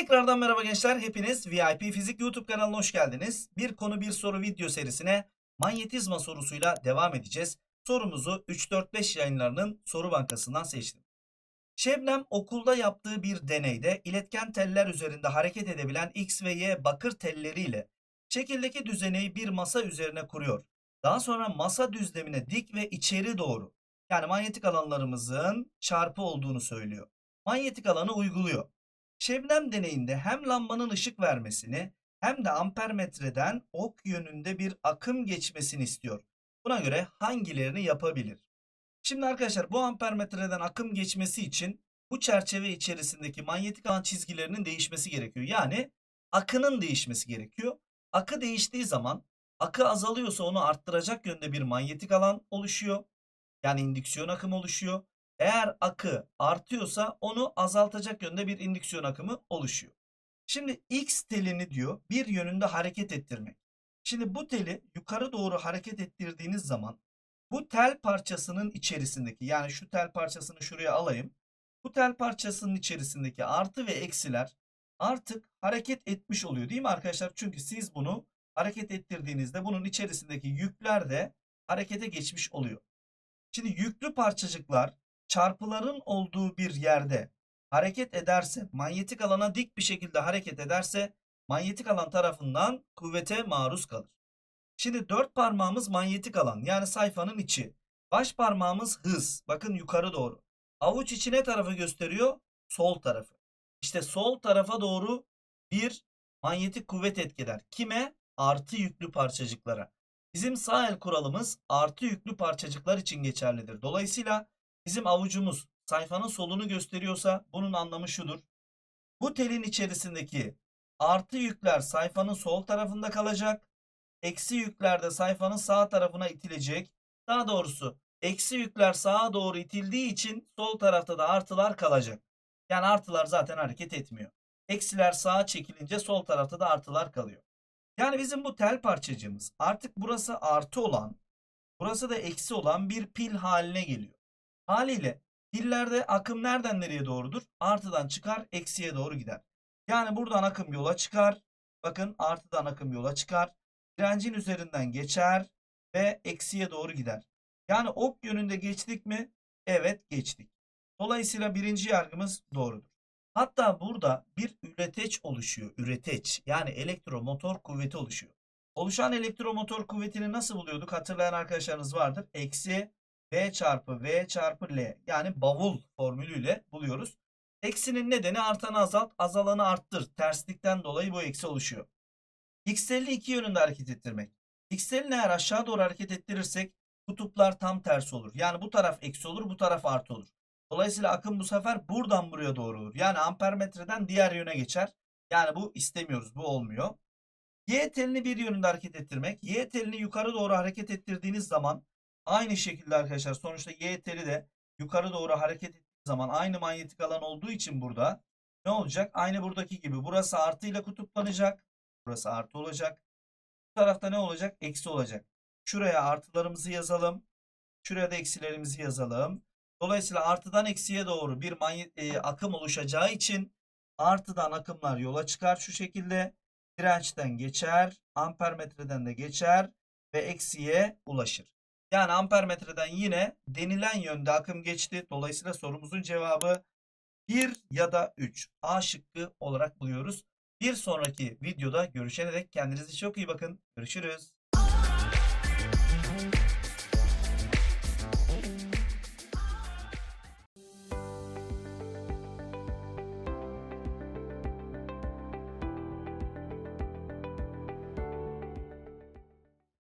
Tekrardan merhaba gençler. Hepiniz VIP Fizik YouTube kanalına hoş geldiniz. Bir konu bir soru video serisine manyetizma sorusuyla devam edeceğiz. Sorumuzu 3-4-5 yayınlarının soru bankasından seçtim. Şebnem okulda yaptığı bir deneyde iletken teller üzerinde hareket edebilen X ve Y bakır telleriyle şekildeki düzeneyi bir masa üzerine kuruyor. Daha sonra masa düzlemine dik ve içeri doğru yani manyetik alanlarımızın çarpı olduğunu söylüyor. Manyetik alanı uyguluyor. Şebnem deneyinde hem lambanın ışık vermesini hem de ampermetreden ok yönünde bir akım geçmesini istiyor. Buna göre hangilerini yapabilir? Şimdi arkadaşlar bu ampermetreden akım geçmesi için bu çerçeve içerisindeki manyetik alan çizgilerinin değişmesi gerekiyor. Yani akının değişmesi gerekiyor. Akı değiştiği zaman akı azalıyorsa onu arttıracak yönde bir manyetik alan oluşuyor. Yani indüksiyon akımı oluşuyor. Eğer akı artıyorsa onu azaltacak yönde bir indüksiyon akımı oluşuyor. Şimdi X telini diyor bir yönünde hareket ettirmek. Şimdi bu teli yukarı doğru hareket ettirdiğiniz zaman bu tel parçasının içerisindeki yani şu tel parçasını şuraya alayım. Bu tel parçasının içerisindeki artı ve eksiler artık hareket etmiş oluyor değil mi arkadaşlar? Çünkü siz bunu hareket ettirdiğinizde bunun içerisindeki yükler de harekete geçmiş oluyor. Şimdi yüklü parçacıklar çarpıların olduğu bir yerde hareket ederse, manyetik alana dik bir şekilde hareket ederse manyetik alan tarafından kuvvete maruz kalır. Şimdi dört parmağımız manyetik alan yani sayfanın içi. Baş parmağımız hız. Bakın yukarı doğru. Avuç içine tarafı gösteriyor. Sol tarafı. İşte sol tarafa doğru bir manyetik kuvvet etkiler. Kime? Artı yüklü parçacıklara. Bizim sağ el kuralımız artı yüklü parçacıklar için geçerlidir. Dolayısıyla bizim avucumuz sayfanın solunu gösteriyorsa bunun anlamı şudur. Bu telin içerisindeki artı yükler sayfanın sol tarafında kalacak. Eksi yükler de sayfanın sağ tarafına itilecek. Daha doğrusu eksi yükler sağa doğru itildiği için sol tarafta da artılar kalacak. Yani artılar zaten hareket etmiyor. Eksiler sağa çekilince sol tarafta da artılar kalıyor. Yani bizim bu tel parçacığımız artık burası artı olan, burası da eksi olan bir pil haline geliyor. Haliyle pillerde akım nereden nereye doğrudur? Artıdan çıkar, eksiye doğru gider. Yani buradan akım yola çıkar. Bakın artıdan akım yola çıkar. Direncin üzerinden geçer ve eksiye doğru gider. Yani ok yönünde geçtik mi? Evet geçtik. Dolayısıyla birinci yargımız doğrudur. Hatta burada bir üreteç oluşuyor. Üreteç yani elektromotor kuvveti oluşuyor. Oluşan elektromotor kuvvetini nasıl buluyorduk? Hatırlayan arkadaşlarınız vardır. Eksi V çarpı V çarpı L yani bavul formülüyle buluyoruz. Eksinin nedeni artanı azalt, azalanı arttır. Terslikten dolayı bu eksi oluşuyor. X'li iki yönünde hareket ettirmek. X'li eğer aşağı doğru hareket ettirirsek kutuplar tam tersi olur. Yani bu taraf eksi olur, bu taraf artı olur. Dolayısıyla akım bu sefer buradan buraya doğru olur. Yani ampermetreden diğer yöne geçer. Yani bu istemiyoruz. Bu olmuyor. Y telini bir yönünde hareket ettirmek. Y telini yukarı doğru hareket ettirdiğiniz zaman aynı şekilde arkadaşlar sonuçta Y teli de yukarı doğru hareket ettiği zaman aynı manyetik alan olduğu için burada ne olacak? Aynı buradaki gibi. Burası artı ile kutuplanacak. Burası artı olacak. Bu tarafta ne olacak? Eksi olacak. Şuraya artılarımızı yazalım. Şuraya da eksilerimizi yazalım. Dolayısıyla artıdan eksiye doğru bir manyet, e, akım oluşacağı için artıdan akımlar yola çıkar şu şekilde. Dirençten geçer, ampermetreden de geçer ve eksiye ulaşır. Yani ampermetreden yine denilen yönde akım geçti. Dolayısıyla sorumuzun cevabı 1 ya da 3. A şıkkı olarak buluyoruz. Bir sonraki videoda görüşene dek kendinize çok iyi bakın. Görüşürüz.